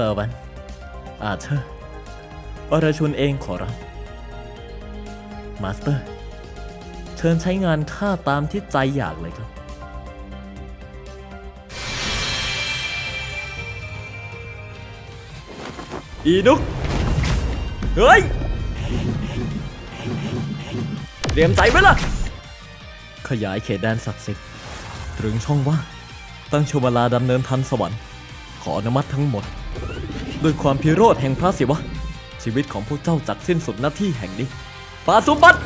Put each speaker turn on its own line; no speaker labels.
เซอร์วันอาเธอร์อรชุนเองขอรับ มาสเตอร์ เชิญใช้งานข้าตามที่ใจอยากเลยครับ อีนุก เฮ้ย เตรียมใจไว้ล่ะ ขยายเขตแดนศักดิ์สิทธิ์ ตรึงช่องว่างตั้งชวลาดำเนินทันสวรรค์ ขออนุมัติทั้งหมด ด้วยความพิโรธแห่งพระศิวะ ชีวิตของพวกเจ้าจักสิ้นสุดหน้าที่แห่งนี้ปาสุบัติ